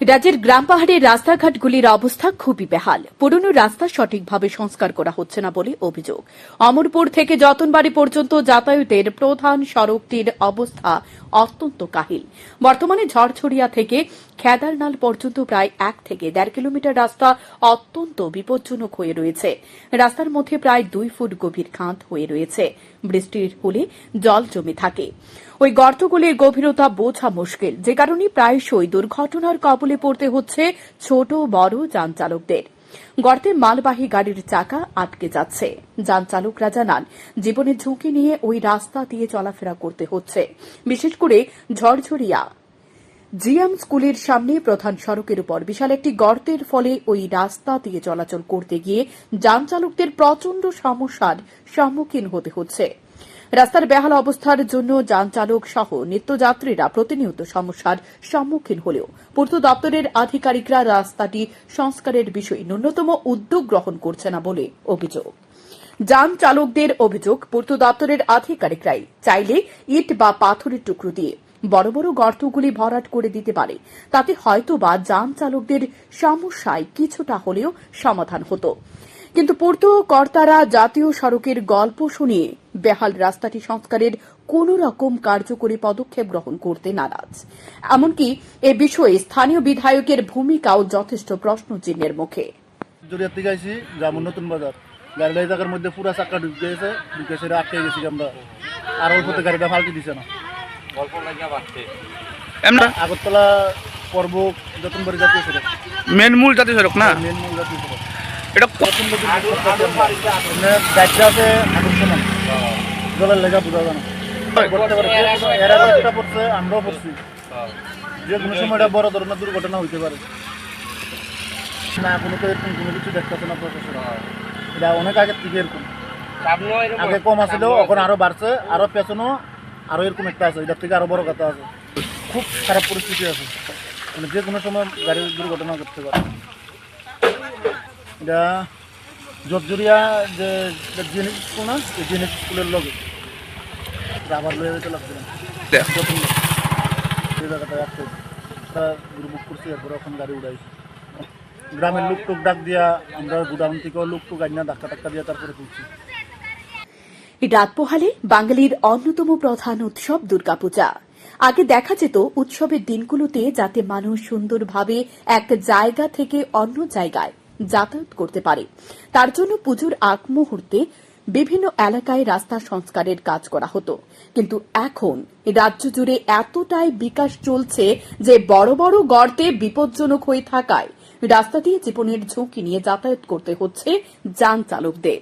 রাজ্যের গ্রাম পাহাড়ের রাস্তাঘাটগুলির অবস্থা খুবই বেহাল। পুরনো রাস্তা সঠিকভাবে সংস্কার করা হচ্ছে না বলে অভিযোগ। অমরপুর থেকে যতনবাড়ি পর্যন্ত যাতায়াতের প্রধান সড়কটির অবস্থা অত্যন্ত কাহিল। বর্তমানে ঝড়ছড়িয়া থেকে খেদারনাল পর্যন্ত প্রায় এক থেকে দেড় কিলোমিটার রাস্তা অত্যন্ত বিপজ্জনক হয়ে রয়েছে। রাস্তার মধ্যে প্রায় দুই ফুট গভীর খাঁদ হয়ে রয়েছে। বৃষ্টির হলে জল জমে থাকে। ওই গর্তগুলির গভীরতা বোঝা মুশকিল। যে কারণে প্রায়শই দুর্ঘটনার কবলে পড়তে হচ্ছে ছোট, বড় যান চালকদের। গর্তে মালবাহী গাড়ির চাকা আটকে যাচ্ছে। যান চালকরা জানান, জীবনের ঝুঁকি নিয়ে ওই রাস্তা দিয়ে চলাফেরা করতে হচ্ছে। বিশেষ করে ঝড়ঝড়িয়া জিএম স্কুলের সামনে প্রধান সড়কের উপর বিশাল একটি গর্তের ফলে ওই রাস্তা দিয়ে চলাচল করতে গিয়ে যান চালকদের প্রচণ্ড সমস্যার সম্মুখীন হতে হচ্ছে। রাস্তার বেহাল অবস্থার জন্য যান চালক সহ নিত্যযাত্রীরা প্রতিনিয়ত সমস্যার সম্মুখীন হলেও পূর্ত দপ্তরের আধিকারিকরা রাস্তাটি সংস্কারের বিষয়ে ন্যূনতম উদ্যোগ গ্রহণ করছে না বলে অভিযোগ। যান চালকদের অভিযোগ, পূর্ত দপ্তরের আধিকারিকরাই চাইলে ইট বা পাথরের টুকরো দিয়ে বড় বড় গর্তগুলি ভরাট করে দিতে পারে। তাতে হয়তো বা যান চালকদের সমস্যায় কিছুটা হলেও সমাধান হতো। কিন্তু পূর্ত কর্তারা জাতীয় সড়কের গল্প শুনিয়ে বেহাল রাস্তাটি সংস্কারের কোন রকম কার্যকরী পদক্ষেপ গ্রহণ করতে নারাজ। এমনকি এ বিষয়ে স্থানীয় বিধায়কের ভূমিকাও যথেষ্ট প্রশ্নচিহ্নের মুখে। যাব নতুন বাজার। জায়গার মধ্যে পুরা চাক্কা ঢুকে গেছে ঢুকে সেটা আটকে গেছি আমরা। আর অল্পতে গাড়িটা ফালকে দিছে না। এমনা? আগরতলা পর্ব যতন বাড়ি জাতীয় সড়ক। মেন মূল জাতীয় সড়ক না? মেন মূল জাতীয় সড়ক। এটা জলের লেখা বোঝা জানা করতে পারে। এরা একটা পড়ছে আমরাও পড়ছি। যে কোনো সময় এটা বড় ধরনের দুর্ঘটনা হইতে পারে। না কোনো তো এরকম কোনো কিছু দেখতেছে না প্রশাসন। এটা অনেক আগের থেকে এরকম। আগে কম আছিল এখন আরও বাড়ছে আরও পেছনো আরও এরকম একটা আছে। এটার থেকে আরও বড় কথা আছে। খুব খারাপ পরিস্থিতি আছে। মানে যে কোনো সময় গাড়ির দুর্ঘটনা করতে পারে। এটা জর্জরিয়া যে জিএনএস স্কুল না? এই জিএনএস স্কুলের লগে। আবার লয়ে যেতে লাগবে না। সেই জায়গাটা রাখতে বুক করছি এরপরে এখন গাড়ি উড়াইছি। গ্রামের লোক টুক ডাক দিয়া আমরা গুডাউন থেকেও লোক টুক আইনা ধাক্কা টাক্কা দিয়া তারপরে তুলছি রাত পোহালে বাঙালির অন্যতম প্রধান উৎসব দুর্গাপূজা। আগে দেখা যেত উৎসবের দিনগুলোতে যাতে মানুষ সুন্দরভাবে এক জায়গা থেকে অন্য জায়গায় যাতায়াত করতে পারে। তার জন্য পুজোর আগ মুহূর্তে বিভিন্ন এলাকায় রাস্তা সংস্কারের কাজ করা হতো। কিন্তু এখন রাজ্য জুড়ে এতটাই বিকাশ চলছে যে বড় বড় গর্তে বিপজ্জনক হয়ে থাকায় রাস্তা দিয়ে জীবনের ঝুঁকি নিয়ে যাতায়াত করতে হচ্ছে যান চালকদের